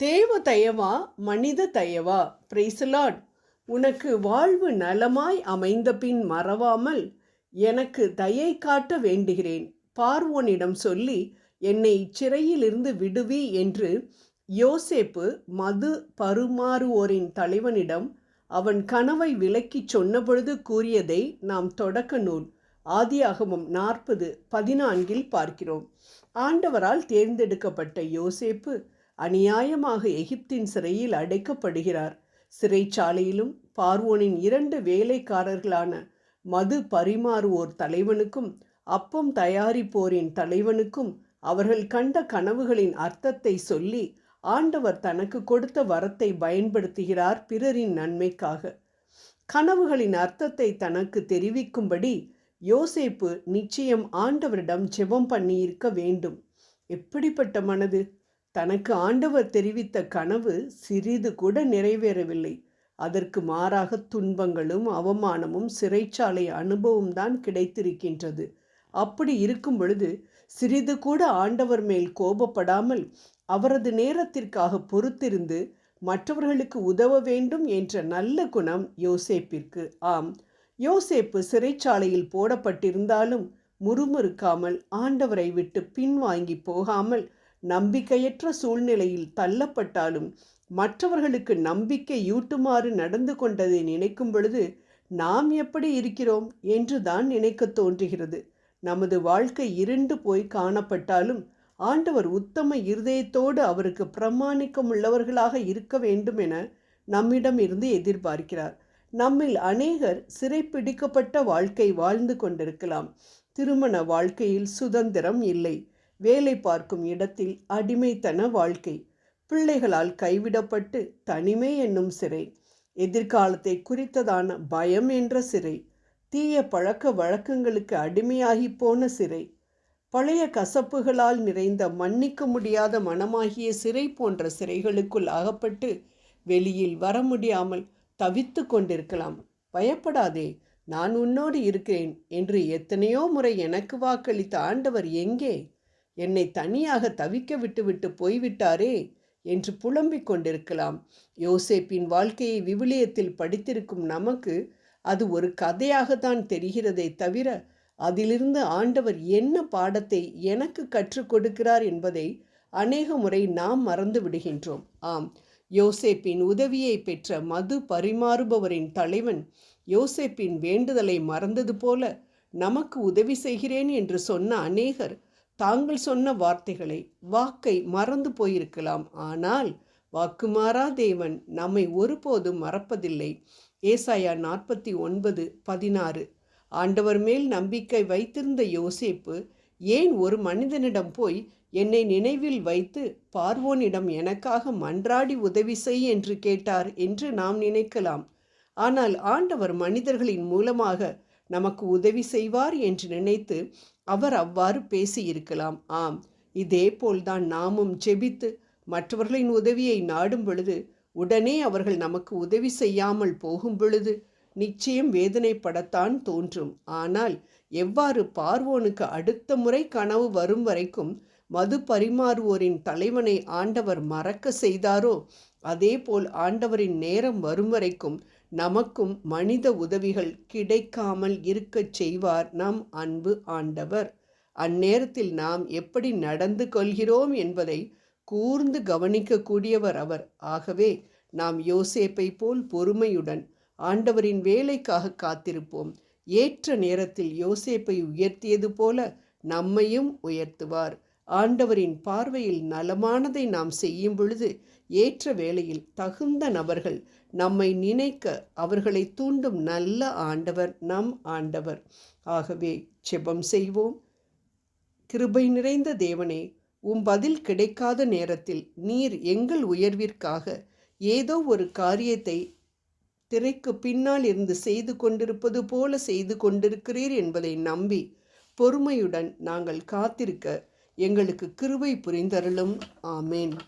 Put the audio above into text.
தேவ தயவா மனித தயவா பிரைசலாட் உனக்கு வாழ்வு நலமாய் அமைந்த பின் மறவாமல் எனக்கு தயை காட்ட வேண்டுகிறேன். பார்வோனிடம் சொல்லி என்னை இச்சிறையிலிருந்து விடுவி என்று யோசேப்பு மது பருமாறுவோரின் தலைவனிடம் அவன் கனவை விலக்கிச் சொன்னபொழுது கூறியதை நாம் தொடக்க நூல் ஆதியாகமம் நாற்பது பதினான்கில் பார்க்கிறோம். ஆண்டவரால் தேர்ந்தெடுக்கப்பட்ட யோசேப்பு அநியாயமாக எகிப்தின் சிறையில் அடைக்கப்படுகிறார். சிறைச்சாலையிலும் பார்வோனின் இரண்டு வேலைக்காரர்களான மது பரிமாறுவோர் தலைவனுக்கும் அப்பம் தயாரிப்போரின் தலைவனுக்கும் அவர்கள் கண்ட கனவுகளின் அர்த்தத்தை சொல்லி ஆண்டவர் தனக்கு கொடுத்த வரத்தை பயன்படுத்துகிறார் பிறரின் நன்மைக்காக. கனவுகளின் அர்த்தத்தை தனக்கு தெரிவிக்கும்படி யோசேப்பு நிச்சயம் ஆண்டவரிடம் ஜெபம் பண்ணியிருக்க வேண்டும். எப்படிப்பட்ட மனது? தனக்கு ஆண்டவர் தெரிவித்த கனவு சிறிது கூட நிறைவேறவில்லை. அதற்கு மாறாக துன்பங்களும் அவமானமும் சிறைச்சாலை அனுபவம் தான் கிடைத்திருக்கின்றது. அப்படி இருக்கும் பொழுது சிறிது கூட ஆண்டவர் மேல் கோபப்படாமல் அவரது நேரத்திற்காக பொறுத்திருந்து மற்றவர்களுக்கு உதவ வேண்டும் என்ற நல்ல குணம் யோசேப்பிற்கு. ஆம் யோசேப்பு சிறைச்சாலையில் போடப்பட்டிருந்தாலும் முறுமுறுக்காமல் ஆண்டவரை விட்டு பின்வாங்கி போகாமல் நம்பிக்கையற்ற சூழ்நிலையில் தள்ளப்பட்டாலும் மற்றவர்களுக்கு நம்பிக்கை யூட்டுமாறு நடந்து கொண்டதை நினைக்கும் பொழுது நாம் எப்படி இருக்கிறோம்? என்று தான் நினைக்க தோன்றுகிறது. நமது வாழ்க்கை இருண்டு போய் காணப்பட்டாலும் ஆண்டவர் உத்தம இருதயத்தோடு அவருக்கு பிரமாணிக்கம் உள்ளவர்களாக இருக்க வேண்டும் என நம்மிடம் இருந்து எதிர்பார்க்கிறார். நம்மில் அநேகர் சிறைப்பிடிக்கப்பட்ட வாழ்க்கை வாழ்ந்து கொண்டிருக்கலாம். திருமண வாழ்க்கையில் சுதந்திரம் இல்லை. வேலை பார்க்கும் இடத்தில் அடிமைத்தன வாழ்க்கை. பிள்ளைகளால் கைவிடப்பட்டு தனிமை என்னும் சிறை. எதிர்காலத்தை குறித்ததான பயம் என்ற சிறை. தீய பழக்க வழக்கங்களுக்கு அடிமையாகி போன சிறை. பழைய கசப்புகளால் நிறைந்த மன்னிக்க முடியாத மனமாகிய சிறை போன்ற சிறைகளுக்குள் அகப்பட்டு வெளியில் வர முடியாமல் தவித்து கொண்டிருக்கலாம். பயப்படாதே நான் உன்னோடு இருக்கிறேன் என்று எத்தனையோ முறை எனக்கு வாக்களித்த ஆண்டவர் எங்கே? என்னை தனியாக தவிக்க விட்டுவிட்டு போய்விட்டாரே என்று புலம்பிக் கொண்டிருக்கலாம். யோசேப்பின் வாழ்க்கையை விவிலியத்தில் படித்திருக்கும் நமக்கு அது ஒரு கதையாகத்தான் தெரிகிறதே தவிர அதிலிருந்து ஆண்டவர் என்ன பாடத்தை எனக்கு கற்றுக் கொடுக்கிறார் என்பதை அநேக முறை நாம் மறந்து விடுகின்றோம். ஆம் யோசேப்பின் உதவியை பெற்ற மது பரிமாறுபவரின் தலைவன் யோசேப்பின் வேண்டுதலை மறந்தது போல நமக்கு உதவி செய்கிறேன் என்று சொன்ன அநேகர் தாங்கள் சொன்ன வார்த்தைகளை வாக்கை மறந்து போயிருக்கலாம். ஆனால் வாக்குமாறா தேவன் நம்மை ஒருபோதும் மறப்பதில்லை. ஏசாயா நாற்பத்தி ஒன்பது பதினாறு. ஆண்டவர் மேல் நம்பிக்கை வைத்திருந்த யோசேப்பு ஏன் ஒரு மனிதனிடம் போய் என்னை நினைவில் வைத்து பார்வோனிடம் எனக்காக மன்றாடி உதவி செய் என்று கேட்டார் என்று நாம் நினைக்கலாம். ஆனால் ஆண்டவர் மனிதர்களின் மூலமாக நமக்கு உதவி செய்வார் என்று நினைத்து அவர் அவ்வாறு பேசியிருக்கலாம். ஆம் இதே போல்தான் நாமும் ஜெபித்து மற்றவர்களின் உதவியை நாடும் பொழுது உடனே அவர்கள் நமக்கு உதவி செய்யாமல் போகும் பொழுது நிச்சயம் வேதனைப்படத்தான் தோன்றும். ஆனால் எவ்வாறு பார்வோனுக்கு அடுத்த முறை கனவு வரும் வரைக்கும் மது பரிமாறுவோரின் தலைவனை ஆண்டவர் மறக்க செய்தாரோ அதேபோல் ஆண்டவரின் நேரம் வரும் வரைக்கும் நமக்கும் மனித உதவிகள் கிடைக்காமல் இருக்கச் செய்வார் நம் அன்பு ஆண்டவர். அந்நேரத்தில் நாம் எப்படி நடந்து கொள்கிறோம் என்பதை கூர்ந்து கவனிக்கக்கூடியவர் அவர். ஆகவே நாம் யோசேப்பை போல் பொறுமையுடன் ஆண்டவரின் வேலைக்காக காத்திருப்போம். ஏற்ற நேரத்தில் யோசேப்பை உயர்த்தியது போல நம்மையும் உயர்த்துவார். ஆண்டவரின் பார்வையில் நலமானதை நாம் செய்யும் பொழுது ஏற்ற வேளையில் தகுந்த நபர்கள் நம்மை நினைக்க அவர்களை தூண்டும் நல்ல ஆண்டவர் நம் ஆண்டவர். ஆகவே செபம் செய்வோம். கிருபை நிறைந்த தேவனே உம் பதில் கிடைக்காத நேரத்தில் நீர் எங்கள் உயர்விற்காக ஏதோ ஒரு காரியத்தை திரைக்கு பின்னால் இருந்து செய்து கொண்டிருப்பது போல செய்து கொண்டிருக்கிறீர் என்பதை நம்பி பொறுமையுடன் நாங்கள் காத்திருக்க எங்களுக்கு கிருவை புரிந்தருளும். ஆமேன்.